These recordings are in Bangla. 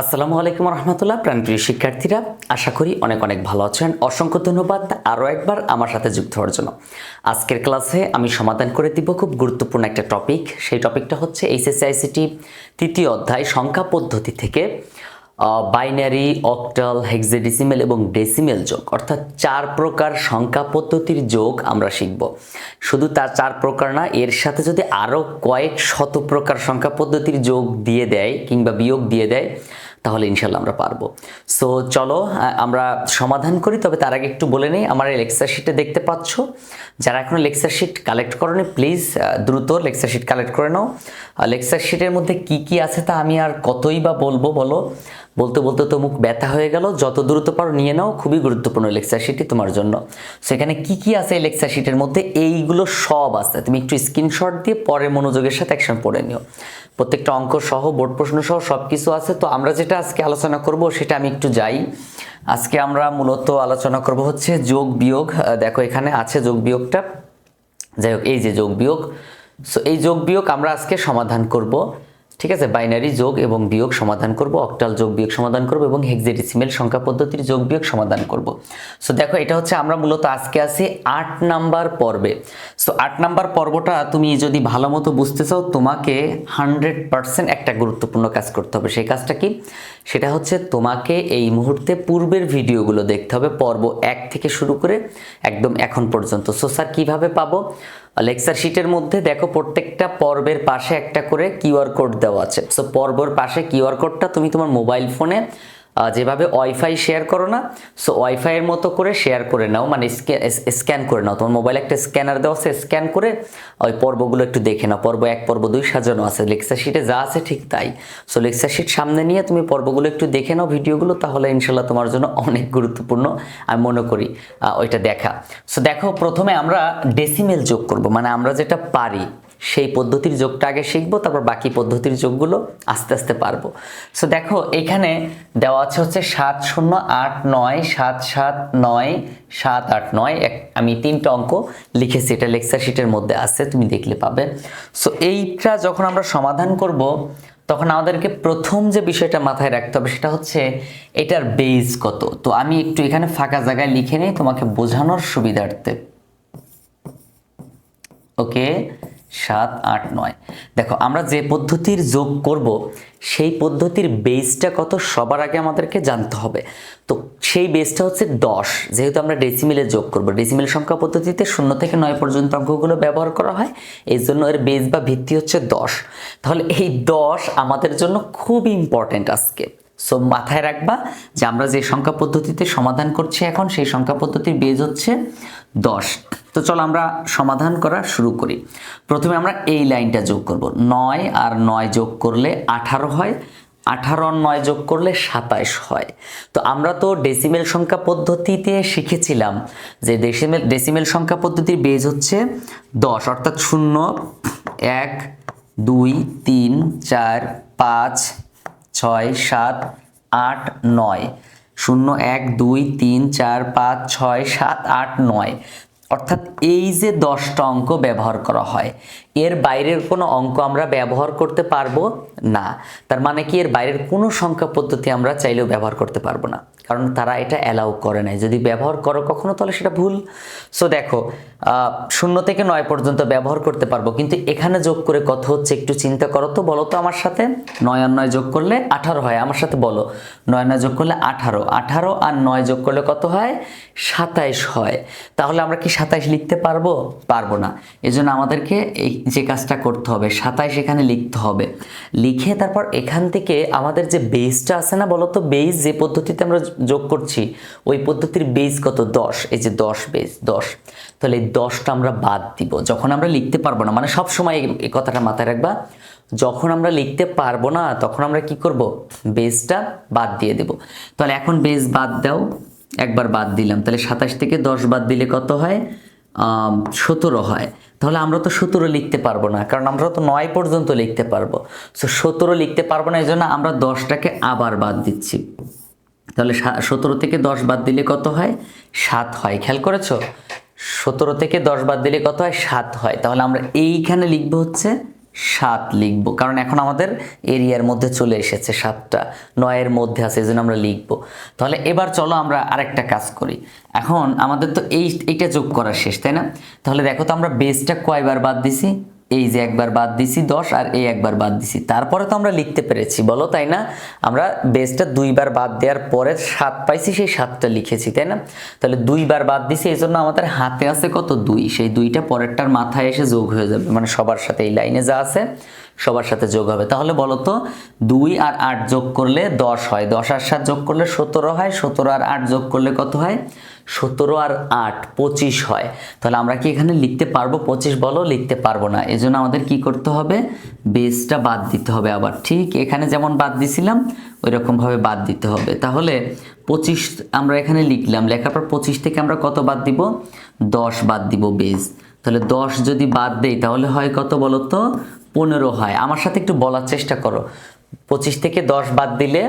আসসালামু আলাইকুম রহমতুল্লাহ, প্রাণপ্রিয় শিক্ষার্থীরা, আশা করি অনেক অনেক ভালো আছেন। অসংখ্য ধন্যবাদ আরও একবার আমার সাথে যুক্ত হওয়ার জন্য। আজকের ক্লাসে আমি সমাধান করে দিব খুব গুরুত্বপূর্ণ একটা টপিক। সেই টপিকটা হচ্ছে এইচএসসি আইসিটি তৃতীয় অধ্যায় সংখ্যা পদ্ধতি থেকে বাইনারি, অক্টাল, হেক্সাডেসিমেল এবং ডেসিমেল যোগ। অর্থাৎ চার প্রকার সংখ্যা পদ্ধতির যোগ আমরা শিখব। শুধু তার চার প্রকার না, এর সাথে যদি আরও কয়েক শত প্রকার সংখ্যা পদ্ধতির যোগ দিয়ে দেয় কিংবা বিয়োগ দিয়ে দেয় তাহলে ইনশাল্লাহ আমরা পারব। সো চলো আমরা সমাধান করি, তবে তার আগে একটু বলে নিই, আমার এই লেকচার শিটে দেখতে পাচ্ছ। যারা এখনও লেকচার শিট কালেক্ট করনি প্লিজ দ্রুত লেকচার শিট কালেক্ট করে নাও। লেকচার শিটের মধ্যে কি কি আছে তা আমি আর কতই বা বলব, বলো? বলতে বলতে তো মুখ ব্যথা হয়ে গেল, যত দ্রুত পারো নিয়ে নাও, খুবই গুরুত্বপূর্ণ লেকচার শিটটি তোমার জন্য। সেখানে কি কি আছে এই লেকচার শিটের মধ্যে? এইগুলো সব আছে। তুমি একটু স্ক্রিনশট দিয়ে পরে মনোযোগের সাথে একসাথে পড়ে নিও। প্রত্যেকটা অঙ্ক সহ, বোর্ড প্রশ্ন সহ সব কিছু আছে। তো আমরা যেটা আজকে আলোচনা করব, সেটা আমি একটু যাই। আজকে আমরা মূলত আলোচনা করব হচ্ছে যোগ বিয়োগ। দেখো এখানে আছে যোগ বিয়োগটা। যাই হোক, এই যে যোগ বিয়োগ। সো এই যোগ বিয়োগ আমরা আজকে সমাধান করব। ঠিক আছে, বাইনারি যোগ এবং বিয়োগ সমাধান করব, অক্টাল যোগ বিয়োগ সমাধান করব এবং হেক্সাডেসিমেল সংখ্যা পদ্ধতির যোগ বিয়োগ সমাধান করব। সো দেখো, এটা হচ্ছে আমরা মূলত আজকে আছি আট নাম্বার পর্বে। সো আট নাম্বার পর্বটা তুমি যদি ভালো মতো বুঝতে চাও, তোমাকে হান্ড্রেড পার্সেন্ট একটা গুরুত্বপূর্ণ কাজ করতে হবে। সেই কাজটা কি? সেটা হচ্ছে তোমাকে এই মুহূর্তে পূর্বের ভিডিওগুলো দেখতে হবে, পর্ব এক থেকে শুরু করে একদম এখন পর্যন্ত। সো স্যার কীভাবে পাবো? লেকচার শিটের মধ্যে দেখো প্রত্যেকটা পর্বের পাশে একটা করে কিউআর কোড দেওয়া আছে। সো পর্বর পাশে কিউআর কোডটা তুমি তোমার মোবাইল ফোনে যেভাবে ওয়াইফাই শেয়ার করো না সো ওয়াইফাইয়ের মতো করে শেয়ার করে নাও মানে স্ক্যান করে নাও। তোমার মোবাইলে একটা স্ক্যানার দেওয়া আছে, স্ক্যান করে ওই পর্বগুলো একটু দেখে নাও। পর্ব এক, পর্ব দুই সাজানো আছে। লেকচার শিটে যা আছে ঠিক তাই। সো লেকচার শিট সামনে নিয়ে তুমি পর্বগুলো একটু দেখে নাও ভিডিওগুলো, তাহলে ইনশাল্লাহ তোমার জন্য অনেক গুরুত্বপূর্ণ। আমি মনে করি ওইটা দেখা। সো দেখো, প্রথমে আমরা ডেসিমেল যোগ করব মানে আমরা যেটা পারি সেই পদ্ধতির যোগটা আগে শিখব, তারপর বাকি পদ্ধতির যোগগুলো আস্তে আস্তে পারব। সো দেখো, এখানে দেওয়া আছে হচ্ছে সাত শূন্য আট নয়, সাত সাত নয়, সাত আট নয়। এক, আমি তিনটা অঙ্ক লিখেছি, এটা লেকচার শিটের মধ্যে আছে, তুমি দেখলে পাবে। সো এইটা যখন আমরা সমাধান করব, তখন আমাদেরকে প্রথম যে বিষয়টা মাথায় রাখতে হবে সেটা হচ্ছে এটার বেজ কত। তো আমি একটু এখানে ফাঁকা জায়গায় লিখে নিই, তোমাকে বোঝানোর সুবিধার্থে। ওকে সাত, আট, নয়। দেখো, আমরা যে পদ্ধতির যোগ করব, সেই পদ্ধতির বেসটা কত সবার আগে আমাদেরকে জানতে হবে। তো সেই বেসটা হচ্ছে দশ, যেহেতু আমরা ডেসিমিলে যোগ করব। ডেসিমিল সংখ্যা পদ্ধতিতে শূন্য থেকে নয় পর্যন্ত অঙ্কগুলো ব্যবহার করা হয় এই জন্য এর বেস বা ভিত্তি হচ্ছে দশ। তাহলে এই দশ আমাদের জন্য খুব ইম্পর্ট্যান্ট আজকে। সো মাথায় রাখবা যে আমরা যে সংখ্যা পদ্ধতিতে সমাধান করছি এখন, সেই সংখ্যা পদ্ধতির বেজ হচ্ছে দশ। তো চলো আমরা সমাধান করা শুরু করি। প্রথমে আমরা এই লাইনটা যোগ করব। নয় আর নয় যোগ করলে আঠারো হয়, আঠারো নয় যোগ করলে সাতাইশ হয়। তো আমরা তো ডেসিমেল সংখ্যা পদ্ধতিতে শিখেছিলাম যে ডেসিমেল ডেসিমেল সংখ্যা পদ্ধতির বেজ হচ্ছে দশ, অর্থাৎ শূন্য, এক, দুই, তিন, চার, পাঁচ, ছয়, সাত, আট, নয়। শূন্য, এক, দুই, তিন, চার, পাঁচ, ছয়, সাত, আট, নয়। অর্থাৎ এই যে দশটা অঙ্ক ব্যবহার করা হয়, এর বাইরের কোনো অঙ্ক আমরা ব্যবহার করতে পারব না। তার মানে কি, এর বাইরের কোনো সংখ্যা পদ্ধতি আমরা চাইলেও ব্যবহার করতে পারব না। কারণ তারা এটা অ্যালাউ করে নাই। যদি ব্যবহার করো কখনো, তাহলে সেটা ভুল। সো দেখো শূন্য থেকে নয় পর্যন্ত ব্যবহার করতে পারব। কিন্তু এখানে যোগ করে কত হচ্ছে, একটু চিন্তা করো তো, বলো তো আমার সাথে। নয় আর নয় যোগ করলে আঠারো হয়, আমার সাথে বলো। নয় নয় যোগ করলে আঠারো। আঠারো আর নয় যোগ করলে কত হয়? সাতাইশ হয়। তাহলে আমরা কি সাতাইশ লিখতে পারব? পারব না। এজন্য আমাদেরকে এই যে কাজটা করতে হবে, সাতাইশ এখানে লিখতে হবে। লিখে তারপর এখান থেকে আমাদের যে বেসটা আছে না, বলো তো, বেস যে পদ্ধতিতে আমরা যোগ করছি, ওই পদ্ধতির বেস কত? দশ। এই যে দশ বেস, দশ। তাহলে এই দশটা আমরা বাদ দিব। যখন আমরা লিখতে পারব না মানে সব সময় এই- কথাটা মাথায় রাখবা, যখন আমরা লিখতে পারব না, তখন আমরা কি করব? বেসটা বাদ দিয়ে দেব। তাহলে এখন বেস বাদ দাও, একবার বাদ দিলাম। তাহলে সাতাশ থেকে দশ বাদ দিলে কত হয়? সতেরো হয়। তাহলে আমরা তো সতেরো লিখতে পারব না, কারণ আমরা তো নয় পর্যন্ত লিখতে পারব। সো সতেরো লিখতে পারব না এই জন্য আমরা দশটাকে আবার বাদ দিচ্ছি। তাহলে সতেরো থেকে দশ বাদ দিলে কত হয়? সাত হয়। খেয়াল করেছ? সতেরো থেকে দশ বাদ দিলে কত হয়? সাত হয়। তাহলে আমরা এইখানে লিখব হচ্ছে সাত লিখব, কারণ এখন আমাদের এরিয়ার মধ্যে চলে এসেছে সাতটা। নয়ের মধ্যে আছে এই জন্য আমরা লিখব। তাহলে এবার চলো আমরা আরেকটা কাজ করি। এখন আমাদের তো এই, এইটা যোগ করা শেষ, তাই না? তাহলে দেখো তো আমরা বেসটা কয়বার বাদ দিছি? এই যে একবার বাদ দিছি দশ আর এই একবার বাদ দিছি। তারপরে তো আমরা লিখতে পেরেছি, বলো তাই না? আমরা বেসটা দুইবার বাদ দেওয়ার পরে সাত পাইছি, সেই সাতটা লিখেছি, তাই না? তাহলে দুইবার বাদ দিছি, এই জন্য আমাদের হাতে আছে কত? দুই। সেই দুইটা পরেরটার মাথায় এসে যোগ হয়ে যাবে মানে সবার সাথে এই লাইনে যা আছে সবার সাথে যোগ হবে। তাহলে বলো তো দুই আর আট যোগ করলে দশ হয়। দশ আর সাত যোগ করলে সতেরো হয়। সতেরো আর আট যোগ করলে কত হয়? সতেরো আর আট পঁচিশ হয়। তাহলে আমরা কি এখানে লিখতে পারব? পঁচিশ বলো, লিখতে পারব না। এজন্য আমাদের কি করতে হবে? বেসটা বাদ দিতে হবে আবার। ঠিক এখানে যেমন বাদ দিছিলাম ওই রকমভাবে বাদ দিতে হবে। তাহলে পঁচিশ আমরা এখানে লিখলাম। লেখার পর পঁচিশ থেকে আমরা কত বাদ দিব? দশ বাদ দিব বেস। তাহলে দশ যদি বাদ দেই, তাহলে হয় কত বলো তো পনেরো হয়। আমার সাথে একটু বলার চেষ্টা করো। পঁচিশ থেকে দশ বাদ দিলে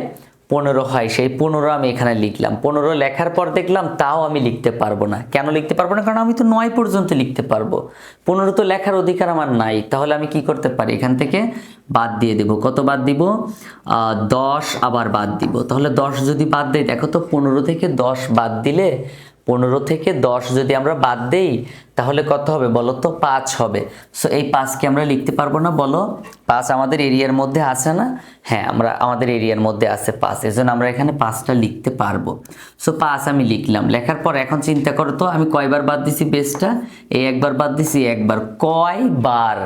পনেরো হয়। সেই পনেরো আমি এখানে লিখলাম। পনেরো লেখার পর দেখলাম তাও আমি লিখতে পারব না। কেন লিখতে পারব না? কারণ আমি তো নয় পর্যন্ত লিখতে পারব। পনেরো তো লেখার অধিকার আমার নাই। তাহলে আমি কি করতে পারি? এখান থেকে বাদ দিয়ে দেব। কত বাদ দিব? দশ আবার বাদ দিব। তাহলে দশ যদি বাদ দেই দেখো তো পনেরো থেকে দশ বাদ দিলে পনেরো থেকে দশ যদি আমরা বাদ দেই, তাহলে কত হবে বলো তো? পাঁচ হবে। সো এই পাঁচকে আমরা লিখতে পারব না বলো? পাঁচ আমাদের এরিয়ার মধ্যে আছে না? হ্যাঁ আমরা, আমাদের এরিয়ার মধ্যে আছে পাঁচ, এজন্য আমরা এখানে পাঁচটা লিখতে পারব। সো পাঁচ আমি লিখলাম। লেখার পর এখন চিন্তা করো তো, আমি কয়বার বাদ দিছি বেসটা? এই একবার বাদ দিছি একবার। কয়বার?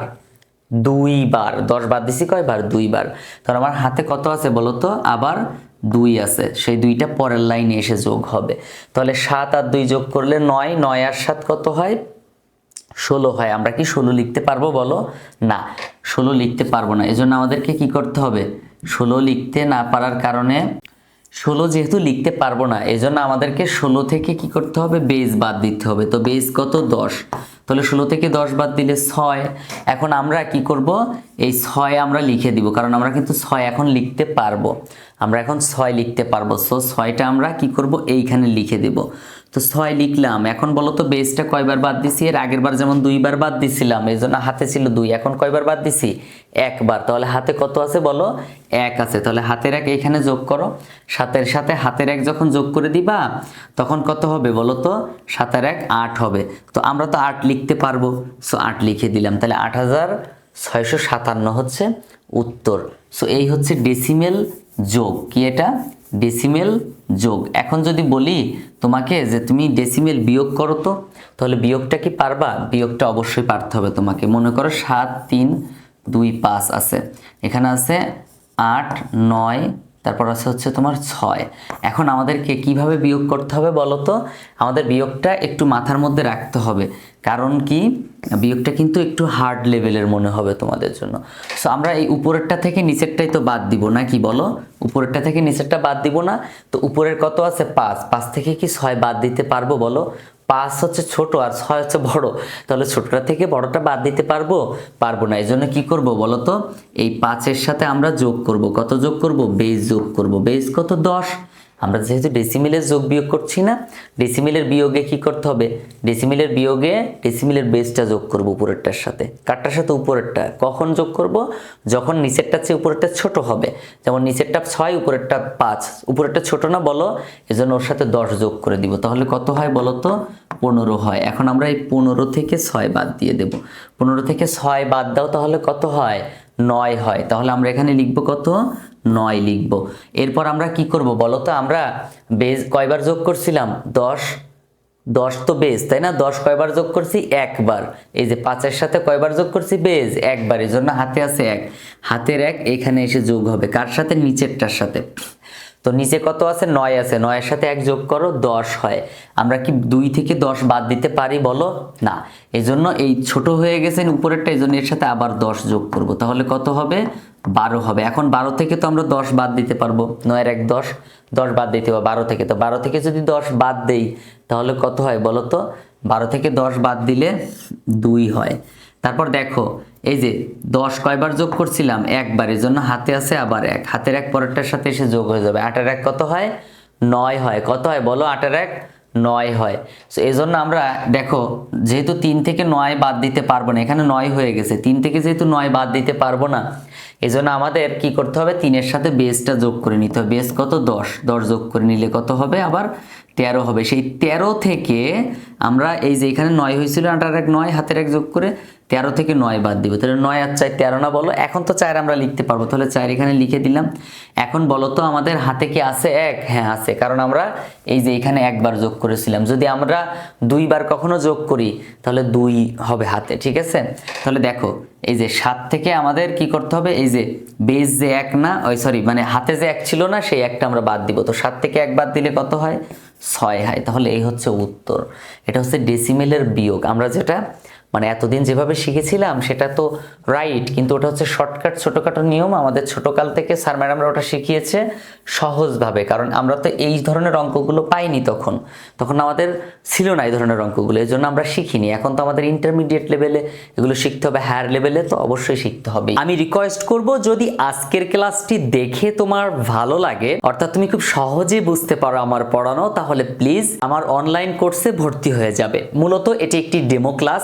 দুইবার। দশ বাদ দিছি কয়বার? দুইবার। তাহলে আমার হাতে কত আছে বলো তো? আবার দুই আছে, সেই দুইটা পরের লাইনে এসে যোগ হবে। তাহলে সাত আর দুই যোগ করলে নয় নয় আর সাত কত হয়? ষোলো হয়। আমরা কি ষোলো লিখতে পারব বলো? না, ষোলো লিখতে পারব না। এজন্য আমাদেরকে কি করতে হবে? ষোলো লিখতে না পারার কারণে ষোলো যেহেতু লিখতে পারব না, এজন্য আমাদেরকে ষোলো থেকে কি করতে হবে? বেজ বাদ দিতে হবে। তো বেজ কত? দশ। তাহলে ষোলো থেকে দশ বাদ দিলে ছয়। এখন আমরা কি করব? এই ছয় আমরা লিখে দিব, কারণ আমরা কিন্তু ছয় এখন লিখতে পারব। আমরা এখন ছয় লিখতে পারব। সো ছয়টা আমরা কি করব? এইখানে লিখে দেব। তো ছয় লিখলাম। এখন বলো তো বেসটা কয়বার বাদ দিছি? এর আগের বার যেমন দুইবার বাদ দিছিলাম এই জন্য হাতে ছিল দুই। এখন কয়বার বাদ দিছি? একবার। তাহলে হাতে কত আছে বলো? এক আছে। তাহলে হাতের এক এখানে যোগ করো। সাতের সাথে হাতের এক যখন যোগ করে দিবা, তখন কত হবে বলো তো? সাতের এক আট হবে। তো আমরা তো আট লিখতে পারব। সো আট লিখে দিলাম। তাহলে আট হাজার ছয়শো সাতান্ন হচ্ছে উত্তর। সো এই হচ্ছে ডেসিমেল যোগ। কি এটা? ডেসিমেল যোগ। এখন যদি বলি তোমাকে যে তুমি ডেসিমেল বিয়োগ করো তো, তাহলে বিয়োগটা কি পারবা? বিয়োগটা অবশ্যই পারতে হবে তোমাকে। মনে করো সাত, তিন, দুই, পাঁচ আছে। এখানে আছে আট, নয় তারপর আছে হচ্ছে তোমার ছয়। এখন আমাদেরকে কীভাবে বিয়োগ করতে হবে বলো তো? আমাদের বিয়োগটা একটু মাথার মধ্যে রাখতে হবে। কারণ কি? বিয়োগটা কিন্তু একটু হার্ড লেভেলের মনে হবে তোমাদের জন্য। সো আমরা এই উপরেরটা থেকে নিচেরটাই তো বাদ দিব, না কি বলো? উপরেরটা থেকে নিচেরটা বাদ দিব না। তো উপরের কত আছে? পাঁচ। পাঁচ থেকে কি ছয় বাদ দিতে পারব বলো? পাঁচ হচ্ছে ছোট আর ছয় হচ্ছে বড়। তাহলে ছোটটা থেকে বড়টা বাদ দিতে পারব? পারব না। এই জন্য কী করব বলো তো? এই পাঁচের সাথে আমরা যোগ করব। কত যোগ করব? বেশ যোগ করব। বেস কত? দশ। আমরা যেহেতু ডেসিমিলের যোগ বিয়োগ করছি না ডেসিমিলের বিয়োগে কি করতে হবে? ডেসিমিলের বিয়োগে ডেসিমিলের বেসটা যোগ করব উপরেরটার সাথে। কারটার সাথে উপরেরটা কখন যোগ করব? যখন নিচেরটা চেয়ে উপরেরটা ছোট হবে। যেমন নিচেরটা ছয়, উপরেরটা পাঁচ। উপরেরটা ছোট না বলো, এজন্য ওর সাথে দশ যোগ করে দিব। তাহলে কত হয় বলো তো? পনেরো হয়। এখন আমরা এই পনেরো থেকে ছয় বাদ দিয়ে দেব। পনেরো থেকে ছয় বাদ দাও তাহলে কত হয়? নয় হয়। তাহলে আমরা এখানে লিখব কত? নয় লিখব। এরপর আমরা কি করব বলো তো? আমরা বেজ কয়বার যোগ করছিলাম? দশ। দশ তো বেজ, তাই না? দশ কয়বার যোগ করছি? একবার। এই যে পাঁচের সাথে কয়বার যোগ করছি? বেজ, একবার। এই জন্য হাতে আছে এক। হাতের এক, এখানে এসে যোগ হবে। কার সাথে? নিচেরটার সাথে। তো নিচে কত আছে? নয় আছে। নয়ের সাথে এক যোগ করো, দশ হয়। আমরা কি দুই থেকে দশ বাদ দিতে পারি বলো? না। এই জন্য এই ছোট হয়ে গেছেন উপরেরটা এই জন্য এর সাথে আবার দশ যোগ করব। তাহলে কত হবে? বারো হবে। এখন বারো থেকে তো আমরা দশ বাদ দিতে পারব। নয়ের এক দশ দশ বাদ দিতে হবে বারো থেকে। তো বারো থেকে যদি দশ বাদ দেই, তাহলে কত হয় বলো তো? বারো থেকে দশ বাদ দিলে দুই হয়। তারপর দেখো, এই যে দশ কয়বার যোগ করছিলাম, একবার এর জন্য হাতে আছে আবার এক। হাতের এক পরেরটার সাথে এসে যোগ হয়ে যাবে। আটের এক কত হয়? নয় হয়। কত হয় বলো? আটের এক নয় হয়। তো এই জন্য আমরা দেখো, যেহেতু তিন থেকে নয় বাদ দিতে পারব না, এখানে নয় হয়ে গেছে। তিন থেকে যেহেতু নয় বাদ দিতে পারব না, এই জন্য আমাদের কি করতে হবে? তিনের সাথে বেসটা যোগ করে নিতে হবে। বেস কত? দশ। দশ যোগ করে নিলে কত হবে? আবার তেরো হবে। সেই তেরো থেকে আমরা এই যে এখানে নয় হয়েছিল, আটার এক নয়, হাতের এক যোগ করে তেরো থেকে নয় বাদ দিব। তাহলে নয় আর চার, তেরো না বলো। এখন তো চার আমরা লিখতে পারব। তাহলে চার এখানে লিখে দিলাম। এখন বলো তো আমাদের হাতে কি আছে এক? হ্যাঁ আছে। কারণ আমরা এই যে এখানে একবার যোগ করেছিলাম। যদি আমরা দুইবার কখনো যোগ করি, তাহলে দুই হবে হাতে, ঠিক আছে? তাহলে দেখো, এই যে সাত থেকে আমাদের কি করতে হবে? এই যে বেস যে এক না, ওই সরি মানে হাতে যে এক ছিল না, সেই একটা আমরা বাদ দিব। তো সাত থেকে এক বাদ দিলে কত হয়? ছয় হয় তাহলে এই হচ্ছে উত্তর। এটা হচ্ছে ডেসিমেলের বিয়োগ। আমরা যেটা মানে এতদিন যেভাবে শিখেছিলাম, সেটা তো রাইট কিন্তু ওটা হচ্ছে শর্টকাট ছোটোখাটো নিয়ম। আমাদের ছোটোকাল থেকে স্যার ম্যাডামরা ওটা শিখিয়েছে সহজভাবে, কারণ আমরা তো এই ধরনের অঙ্কগুলো পাইনি তখন। তখন আমাদের ছিল না এই ধরনের অঙ্কগুলো, এই জন্য আমরা শিখিনি। এখন তো আমাদের ইন্টারমিডিয়েট লেভেলে এগুলো শিখতে হবে হায়ার লেভেলে তো অবশ্যই শিখতে হবে। আমি রিকোয়েস্ট করব, যদি আজকের ক্লাসটি দেখে তোমার ভালো লাগে, অর্থাৎ তুমি খুব সহজে বুঝতে পারো আমার পড়ানো, তাহলে প্লিজ আমার অনলাইন কোর্সে ভর্তি হয়ে যাবে। মূলত এটি একটি ডেমো ক্লাস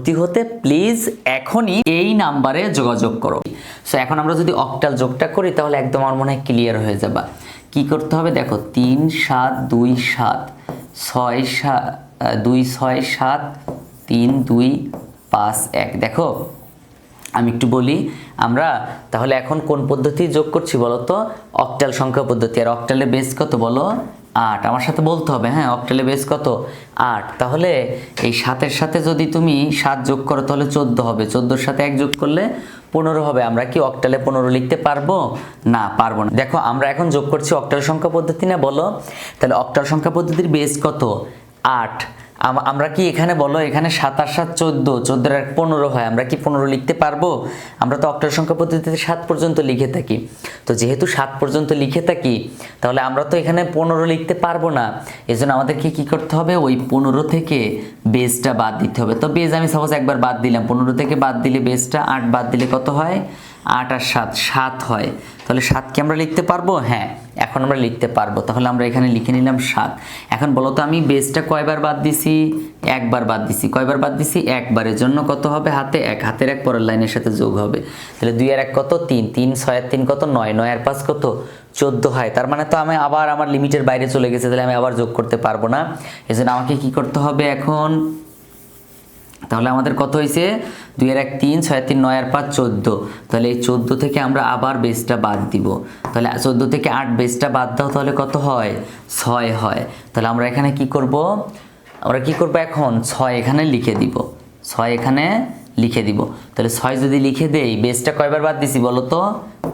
ভর্তি হতে প্লিজ এখনই এই নাম্বারে যোগাযোগ করো। সো এখন আমরা যদি অক্টাল যোগটা করি, তাহলে একদম আমার মনে হয় ক্লিয়ার হয়ে যাবা। কি করতে হবে দেখো, তিন সাত দুই সাত, ছয় সাত দুই ছয় সাত, তিন দুই পাঁচ এক। দেখো, আমি একটু বলি আমরা, তাহলে এখন কোন পদ্ধতি যোগ করছি বলো তো অক্টাল সংখ্যা পদ্ধতি। আর অক্টালে বেস কত বলো? আট। আমার সাথে বলতে হবে হ্যাঁ অক্টালে বেস কত? আট। তাহলে এই সাতের সাথে যদি তুমি সাত যোগ করো, তাহলে চোদ্দ হবে। চোদ্দোর সাথে এক যোগ করলে পনেরো হবে। আমরা কি অক্টালে পনেরো লিখতে পারব? না পারব না। দেখো, আমরা এখন যোগ করছি অক্টাল সংখ্যা পদ্ধতি না, বলো? তাহলে অক্টাল সংখ্যা পদ্ধতির বেস কত? আট। আমরা কি এখানে বলো, এখানে সাতাশ, সাত, চোদ্দ, চোদ্দোর এক পনেরো হয়, আমরা কি পনেরো লিখতে পারব? আমরা তো অক্টাল সংখ্যা পদ্ধতিতে সাত পর্যন্ত লিখে থাকি। তো যেহেতু সাত পর্যন্ত লিখে থাকি, তাহলে আমরা তো এখানে পনেরো লিখতে পারব না। এই জন্য আমাদেরকে কি করতে হবে? ওই পনেরো থেকে বেসটা বাদ দিতে হবে। তো বেস আমি সাপোজ একবার বাদ দিলাম। পনেরো থেকে বাদ দিলে বেসটা আট বাদ দিলে কত হয়? আট আর সাত সাত হয়। তাহলে সাত কি আমরা লিখতে পারব? হ্যাঁ এখন আমরা লিখতে পারব। তাহলে আমরা এখানে লিখে নিলাম সাত। এখন বলো তো আমি বেসটা কয়বার বাদ দিছি? একবার বাদ দিছি। কয়বার বাদ দিছি? একবারের জন্য কত হবে হাতে? এক। হাতের এক পরের লাইনের সাথে যোগ হবে। তাহলে দুই আর এক কত? তিন। তিন, ছয় তিন কত? নয়। নয় আর পাঁচ কত? চোদ্দ হয়। তার মানে তো আমি আবার আমার লিমিটের বাইরে চলে গেছে, তাহলে আমি আবার যোগ করতে পারব না। এই জন্য আমাকে কি করতে হবে এখন? তাহলে আমাদের কত হয়েছে? দুই আর এক তিন, ছয় তিন, নয় আর পাঁচ, চোদ্দ। তাহলে এই চোদ্দ থেকে আমরা আবার বেসটা বাদ দিব। তাহলে চোদ্দ থেকে আট বেসটা বাদ দাও, তাহলে কত হয়? ছয় হয়। তাহলে আমরা এখানে কি করব? আমরা কি করব এখন? ছয় এখানে লিখে দিব। ছয় এখানে লিখে দিব। তাহলে ছয় যদি লিখে দেই বেসটা কয়বার বাদ দিছি বলো তো?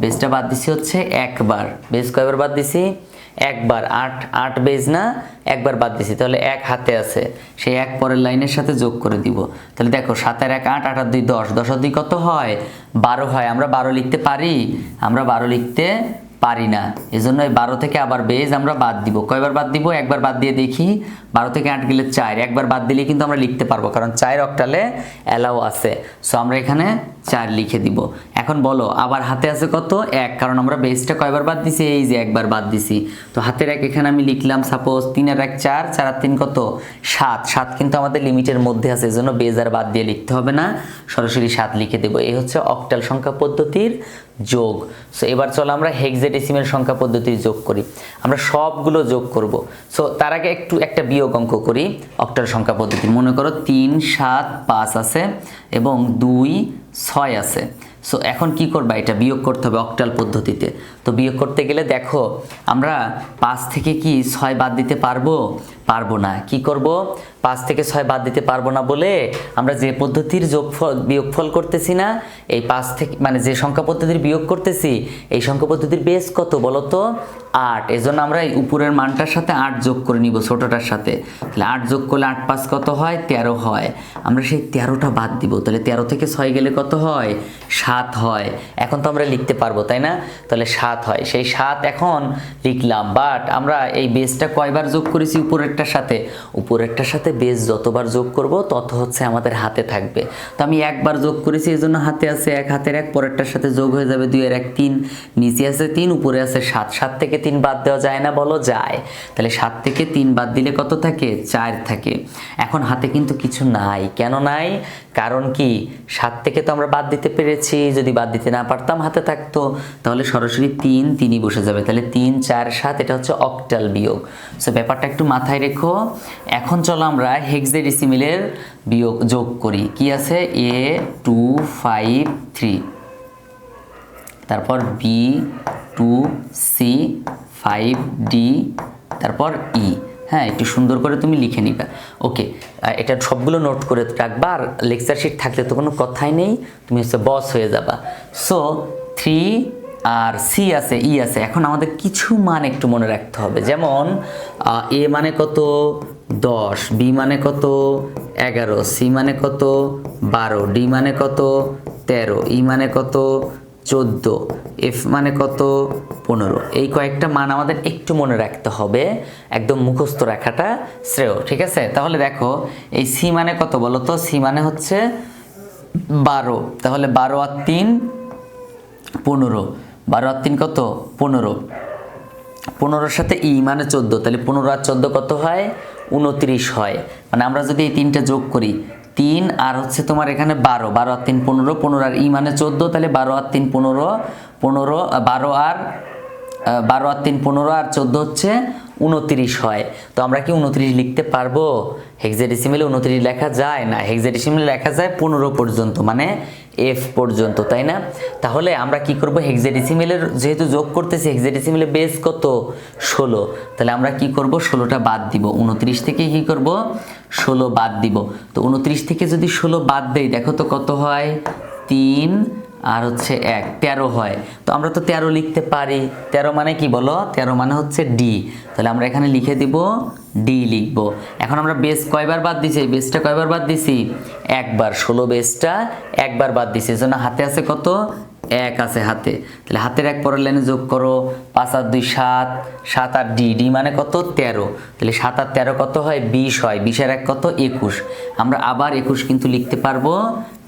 বেসটা বাদ দিছি হচ্ছে একবার। বেস কয়বার বাদ দিছি? একবার আট আট বেজ না, একবার বাদ দিছি। তাহলে এক হাতে আছে। সেই এক পরের লাইনের সাথে যোগ করে দিব। তাহলে দেখো, সাতের এক আট আট আর দুই দশ। দশ আর দুই কত হয়? বারো হয়। আমরা বারো লিখতে পারি? আমরা বারো লিখতে পারি না। এজন্য এই বারো থেকে আবার বেজ আমরা বাদ দিব। কয়বার বাদ দিব? একবার বাদ দিয়ে দেখি। বারো থেকে আট গেলে চার। একবার বাদ দিলে কিন্তু আমরা লিখতে পারব, কারণ চার অক্টালে অ্যালাও আছে। সো আমরা এখানে চার লিখে দিব। এখন বলো, আবার হাতে আছে কত? এক। কারণ আমরা বেজটা কয়বার বাদ দিছি? এই যে একবার বাদ দিছি। তো হাতের এক এখানে আমি লিখলাম সাপোজ তিনের এক চার চার আর তিন কত? সাত। সাত কিন্তু আমাদের লিমিটের মধ্যে আছে, এজন্য বেজ আর বাদ দিয়ে লিখতে হবে না। সরাসরি সাত লিখে দেবো। এই হচ্ছে অক্টাল সংখ্যা পদ্ধতির যোগ। সো এবার চলো আমরা হেক্সাডেসিমেল সংখ্যা পদ্ধতির যোগ করি। আমরা সবগুলো যোগ করব। সো তার আগে একটু একটা বিয়োগ অঙ্ক করি। অক্টাল সংখ্যা পদ্ধতি। মনে করো তিন, সাত, পাঁচ আছে এবং দুই, ছয় আছে। সো এখন কি করবা? এটা বিয়োগ করতে হবে অক্টাল পদ্ধতিতে। তো বিয়োগ করতে গেলে দেখো, আমরা পাঁচ থেকে কি ছয় বাদ দিতে পারব? পারব না। কি করব? পাঁচ থেকে ছয় বাদ দিতে পারব না বলে আমরা যে পদ্ধতির যোগফল, বিয়োগফল করতেছি না, এই পাঁচ থেকে মানে যে সংখ্যা পদ্ধতির বিয়োগ করতেছি, এই সংখ্যা পদ্ধতির বেস কত বলো তো? আট। এজন্য আমরা এই উপরের মানটার সাথে আট যোগ করে নিব, ছোটোটার সাথে। তাহলে আট যোগ করলে আট পাঁচ কত হয়? তেরো হয়। আমরা সেই তেরোটা বাদ দিব। তাহলে তেরো থেকে ছয় গেলে কত হয়? সাত হয়। এখন তো আমরা লিখতে পারব, তাই না? তাহলে সাত হয়। সেই সাত এখন লিখলাম বাট আমরা এই বেসটা কয়বার যোগ করেছি উপরেরটার সাথে? উপরেরটার সাথে বেস যতবার যোগ করব, তত হচ্ছে আমাদের হাতে থাকবে। তো আমি একবার যোগ করেছি, এই জন্য হাতে আছে এক, হাতের এক, পরেরটার সাথে যোগ হয়ে যাবে দুই এর এক, তিন, নিচে আছে তিন, উপরে আছে সাত। সাত থেকে তিন বাদ দেওয়া যায় না, বলো যায়। তাহলে সাত থেকে তিন বাদ দিলে কত থাকে? চার থাকে। এখন হাতে কিন্তু কিছু নাই। কেন নাই? কারণ কি? সাত থেকে তো আমরা বাদ দিতে পেরেছি, যদি বাদ দিতে না পারতাম হাতে থাকতো। তাহলে সরাসরি তিন, তিনই বসে যাবে। তাহলে তিন, চার, সাত, এটা হচ্ছে অক্টাল বিয়োগ। সো ব্যাপারটা একটু মাথায় রেখো। এখন চলো আমরা হেক্সাডেসিমেলের বিয়োগ যোগ করি। কি আছে? এ টু ফাইভ থ্রি তারপর B two C five D তারপর ই হ্যাঁ একটু সুন্দর করে তুমি লিখে নিবা। ওকে এটা সবগুলো নোট করে রাখবা আর লেকচার শিট থাকলে তো কোনো কথাই নেই, তুমি হচ্ছে বস হয়ে যাবা। সো থ্রি আর সি আছে ই আছে, এখন আমাদের কিছু মান একটু মনে রাখতে হবে। যেমন এ মানে কত? দশ বি মানে কত? এগারো সি মানে কত? বারো ডি মানে কত? তেরো ই মানে কত? চোদ্দ, এফ মানে কত? পনেরো। এই কয়েকটা মান আমাদের একটু মনে রাখতে হবে। একদম মুখস্থ রাখাটা শ্রেয়, ঠিক আছে? তাহলে দেখো, এই সি মানে কত বলো তো? সি মানে হচ্ছে বারো। তাহলে বারো আর তিন, পনেরো। বারো আর তিন কত? পনেরো। পনেরোর সাথে ই মানে চোদ্দ, তাহলে পনেরো আর চোদ্দ কত হয়? উনত্রিশ হয়। মানে আমরা যদি এই তিনটা যোগ করি তিন, আর হচ্ছে তোমার এখানে বারো। বারো আর তিন পনেরো পনেরো আর ই মানে চোদ্দ, তাহলে বারো আর তিন পনেরো পনেরো, বারো আর বারো আর তিন পনেরো আর চোদ্দ হচ্ছে উনত্রিশ হয়। তো আমরা কি উনত্রিশ লিখতে পারব? হেক্সাডেসিমেলে উনত্রিশ লেখা যায় না। হেক্সাডেসিমেলে লেখা যায় পনেরো পর্যন্ত মানে এফ পর্যন্ত, তাই না? তাহলে আমরা কি করব? হেক্সাডেসিমেলের যেহেতু যোগ করতেছি হেক্সাডেসিমেলে বেস কত? ষোলো। তাহলে আমরা কি করব? ষোলোটা বাদ দিব। উনত্রিশ থেকে কি করব? ষোলো বাদ দিব। তো উনত্রিশ থেকে যদি ষোলো বাদ দেই, দেখো তো কত হয়? তিন আর হচ্ছে এক, তেরো হয়। তো আমরা তো তেরো লিখতে পারি। তেরো মানে কি বলো? তেরো মানে হচ্ছে ডি তাহলে আমরা এখানে লিখে দিব ডি লিখব। এখন আমরা বেস কয়বার বাদ দিছি? বেসটা কয়বার বাদ দিছি? একবার। ষোলো বেসটা একবার বাদ দিছি। এজন্য হাতে আছে কত? এক আছে হাতে। তাহলে হাতের এক পরের লাইনে যোগ করো। পাঁচ আর দুই সাত সাত আর ডি ডি মানে কত? তেরো। তাহলে সাত আর তেরো কত হয়? বিশ হয়। বিশের এক কত? একুশ। আমরা আবার একুশ কিন্তু লিখতে পারব।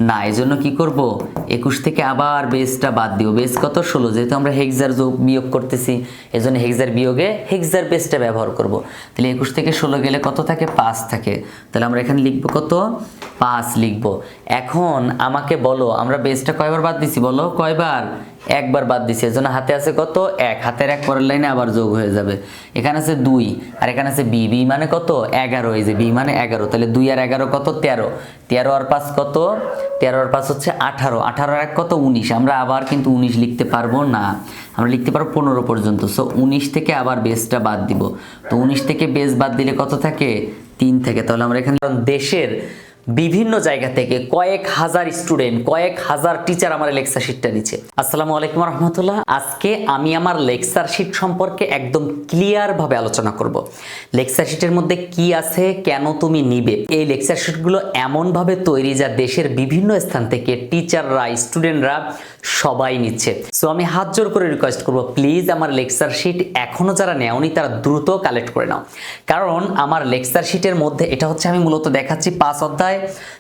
না এই জন্য কি করব? একুশ থেকে আবার বেসটা বাদ দিও। বেস কত? ষোলো। যেহেতু আমরা হেক্সার যোগ বিয়োগ করতেছি এই জন্য হেক্সার বিয়োগে হেক্সার বেসটা ব্যবহার করব। তাহলে একুশ থেকে ষোলো গেলে কত থাকে? পাঁচ থাকে। তাহলে আমরা এখানে লিখব কত? পাঁচ লিখব। এখন আমাকে বলো, আমরা বেসটা কয়বার বাদ দিছি? বলো, কয়বার? একবার বাদ দিছি এজন্য হাতে আছে কত? এক। হাতের এক পরের লাইনে আবার যোগ হয়ে যাবে। এখানে আছে দুই, আর এখানে আছে বি। বি মানে কত? এগারো। এই যে বি মানে এগারো, তাহলে দুই আর এগারো কত? তেরো। তেরো আর পাঁচ কত? তেরো আর পাঁচ হচ্ছে আঠারো। আঠারো আর এক কত? উনিশ। আমরা আবার কিন্তু উনিশ লিখতে পারব না। আমরা লিখতে পারব পনেরো পর্যন্ত। সো উনিশ থেকে আবার বেসটা বাদ দিব। তো উনিশ থেকে বেস বাদ দিলে কত থাকে? তিন থেকে। তাহলে আমরা এখানে দেশের বিভিন্ন জায়গা থেকে কয়েক হাজার স্টুডেন্ট কয়েক হাজার টিচার আমার লেকচার শিটটা দিচ্ছে। আসসালামু আলাইকুম রহমতুল্লাহ। আজকে আমি আমার লেকচার শিট সম্পর্কে একদম ক্লিয়ার ভাবে আলোচনা করব। লেকচার শিটের মধ্যে কি আছে, কেন তুমি নিবে? এই লেকচার শিটগুলো এমনভাবে তৈরি যা দেশের বিভিন্ন স্থান থেকে টিচাররা স্টুডেন্টরা সবাই নিচ্ছে। সো আমি হাত জোর করে রিকোয়েস্ট করব প্লিজ আমার লেকচার শিট এখনও যারা নেওনি, তারা দ্রুত কালেক্ট করে নাও। কারণ আমার লেকচার শিটের মধ্যে, এটা হচ্ছে আমি মূলত দেখাচ্ছি পাঁচ অধ্যায়।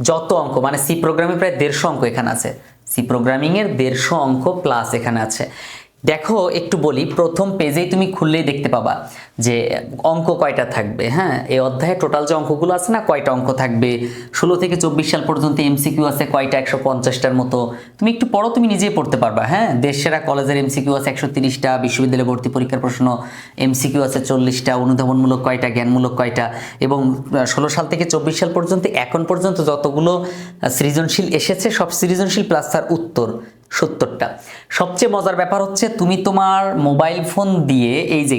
যত অঙ্ক মানে সি প্রোগ্রামে প্রায় দেড়শো অঙ্ক এখানে আছে। সি প্রোগ্রামিং এর দেড়শো অঙ্ক প্লাস এখানে আছে। দেখো, একটু বলি, প্রথম পেজেই তুমি খুললেই দেখতে পাবা। যে অঙ্ক কয়টা থাকবে? হ্যাঁ এই অধ্যায়ে টোটাল যে অঙ্কগুলো আছে না, কয়টা অঙ্ক থাকবে? ষোলো থেকে চব্বিশ সাল পর্যন্ত এমসিকিউ আছে কয়টা? একশো পঞ্চাশটার মতো। তুমি একটু পড়ো, তুমি নিজেই পড়তে পারবা। হ্যাঁ দেশেরা কলেজের এমসিকিউ আছে একশো তিরিশটা, বিশ্ববিদ্যালয় ভর্তি পরীক্ষার প্রশ্ন এমসিকিউ আছে চল্লিশটা, অনুধাবনমূলক কয়টা, জ্ঞানমূলক কয়টা? এবং ষোলো সাল থেকে চব্বিশ সাল পর্যন্ত, এখন পর্যন্ত যতগুলো সৃজনশীল এসেছে, সব সৃজনশীল প্লাস তার উত্তর, সত্তরটা। সবচেয়ে মজার ব্যাপার হচ্ছে, তুমি তোমার মোবাইল ফোন দিয়ে, এই যে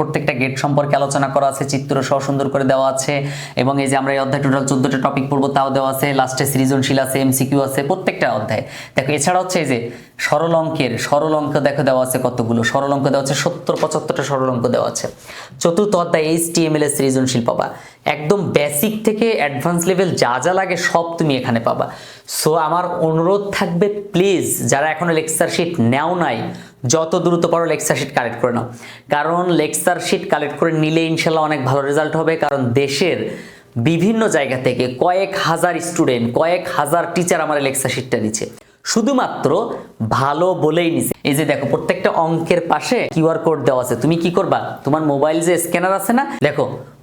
প্রত্যেকটা গেট সম্পর্কে আলোচনা করা আছে, চিত্র সহ সুন্দর করে দেওয়া আছে, এবং এই যে আমরা এই অধ্যায় টোটাল চোদ্দটা টপিক পড়ব তাও দেওয়া আছে লাস্টে সৃজনশীল আছে এমসিকিউ আছে, প্রত্যেকটা অধ্যায়। দেখো, এছাড়া হচ্ছে এই যে সরল অঙ্কের, সরল অঙ্ক দেখো দেওয়া আছে কতগুলো, সরল অঙ্ক দেওয়া আছে, সত্তর পঁচাত্তরটা সরল অঙ্ক দেওয়া আছে। চতুর্থ অধ্যায় এইচ টি এম এল এর সৃজনশীল পাবা। একদম বেসিক থেকে অ্যাডভান্স লেভেল যা যা লাগে সব তুমি এখানে পাবা। সো আমার অনুরোধ থাকবে প্লিজ যারা এখনও লেকচার শিট নেও নাই যত দ্রুত পারো লেকচার শিট কালেক্ট করে নাও। কারণ লেকচার শিট কালেক্ট করে নিলে ইনশাল্লাহ অনেক ভালো রেজাল্ট হবে, কারণ দেশের বিভিন্ন জায়গা থেকে কয়েক হাজার স্টুডেন্ট কয়েক হাজার টিচার আমার লেকচার শিটটা নিচ্ছে। শুধুমাত্র ভালো বলেই নিছে এই যে দেখো, প্রত্যেকটা অঙ্কের পাশে কিউআর কোড দেওয়া আছে। তুমি কি করবা? তোমার মোবাইল যে স্ক্যানার আছে না? দেখো